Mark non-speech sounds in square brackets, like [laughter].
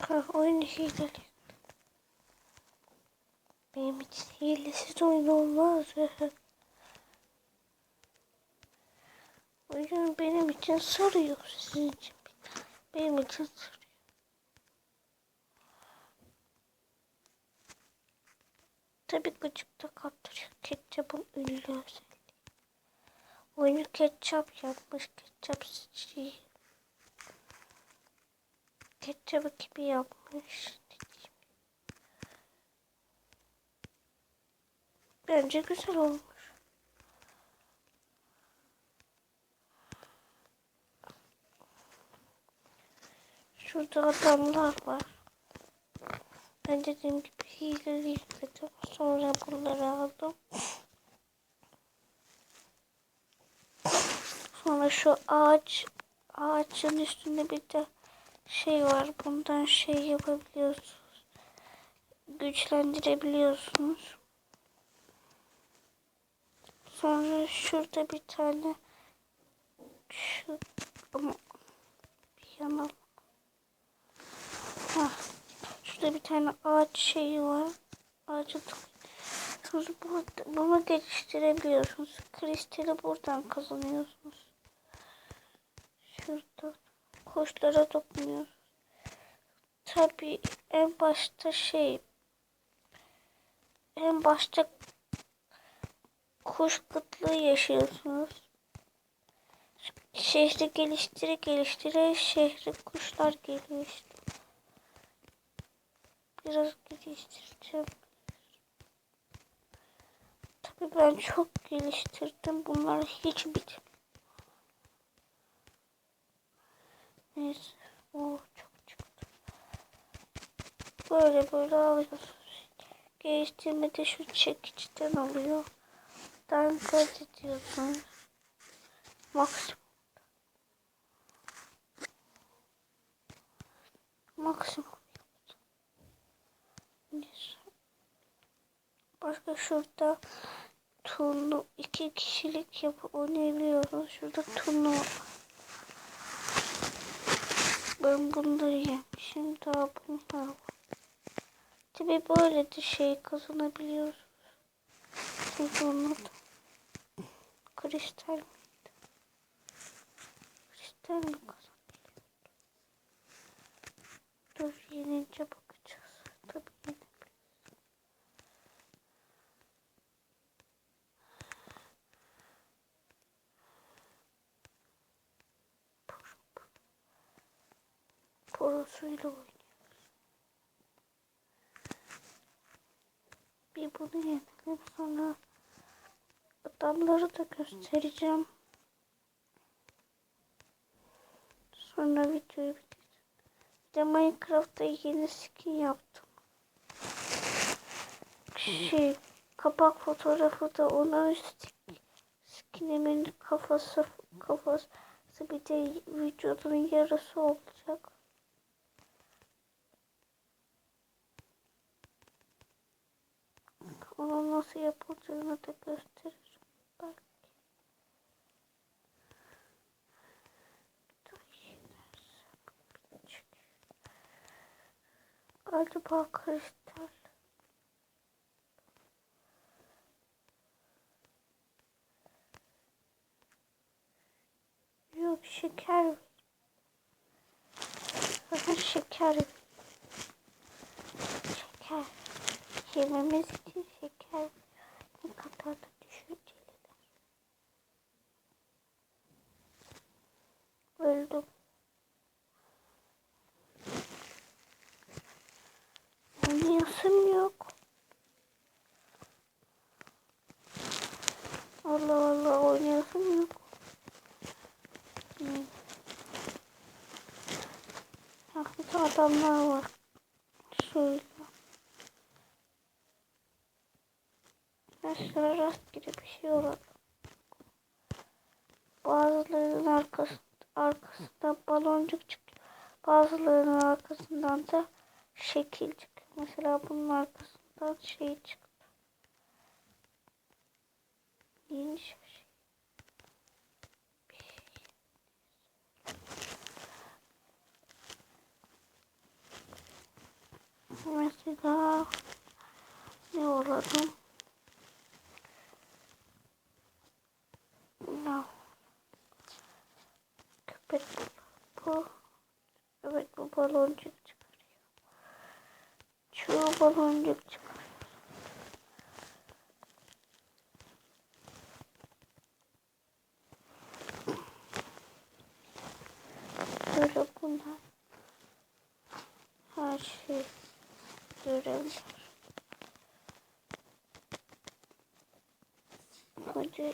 Ha, oyun hileli. Benim için hilesiz oyun olmaz. [laughs] oyun benim için sarıyor. Sizin için benim için sarıyor. Tabii gıcıkta kaptırıyor. Ketçapın ünlü özelliği. Oyunu ketçap yapmış. Ketçap şey. Ketçapı gibi yapmış. Bence güzel olmuş. Şurada adamlar var. Ben dediğim gibi hile yükledim. Sonra bunları aldım. Sonra şu ağaç ağacın üstünde bir de şey var. Bundan şey yapabiliyorsunuz. Güçlendirebiliyorsunuz. Sonra şurada bir tane şu ama bir yana Hah. Şurada bir tane ağaç şeyi var. Ağacı Sonra burada, bunu geliştirebiliyorsunuz. Kristali buradan kazanıyorsunuz. Şurada kuşlara dokunuyoruz. Tabii en başta şey en başta kuş kıtlığı yaşıyorsunuz. Şehri geliştire geliştire şehri kuşlar geliyor işte. Biraz geliştireceğim. Tabii ben çok geliştirdim. Bunlar hiç bitmiyor. Neyse. Oh çok çıktı. Böyle böyle alıyorsunuz. Geliştirmede şu çekiciden alıyor. Ben kaç ediyorsunuz. Maksimum. Maksimum. Başka şurada turnu iki kişilik yapıp oynayabiliyoruz. Şurada turnu Ben bunları yemişim. Daha bunlar var. Tabi böyle de şey kazanabiliyoruz. Çünkü onun kristal miydi? Kristal mi kazanabiliyoruz? Porosuyla oynuyoruz. Bir bunu yenelim sonra adamları da göstereceğim. Sonra videoyu bitireceğim. Bir de Minecraft'ta yeni skin yaptım. Şey, kapak fotoğrafı da onun skinimin kafası kafası bir de vücudunun yarısı olacak. Nasıl yapılacağını da gösteririm. Belki. Galiba kristal. Yok şeker. Bakın şeker. Şeker. Yememiz için şeker ne kadar da düşünceliler. Öldüm. Oynayasım yok. Allah Allah oynayasım yok. Hmm. Hakikaten adamlar var. Şöyle. Mesela rastgele bir şey olur. Bazılarının arkasında, arkasından baloncuk çıkıyor. Bazılarının arkasından da şekil çıkıyor. Mesela bunun arkasından şey çıktı. Neymiş o şey? Mesela ne olalım? Köpek bu. Evet bu baloncuk çıkarıyor. Şu baloncuk çıkarıyor. Böyle bunlar. Her şey görevler. Hadi.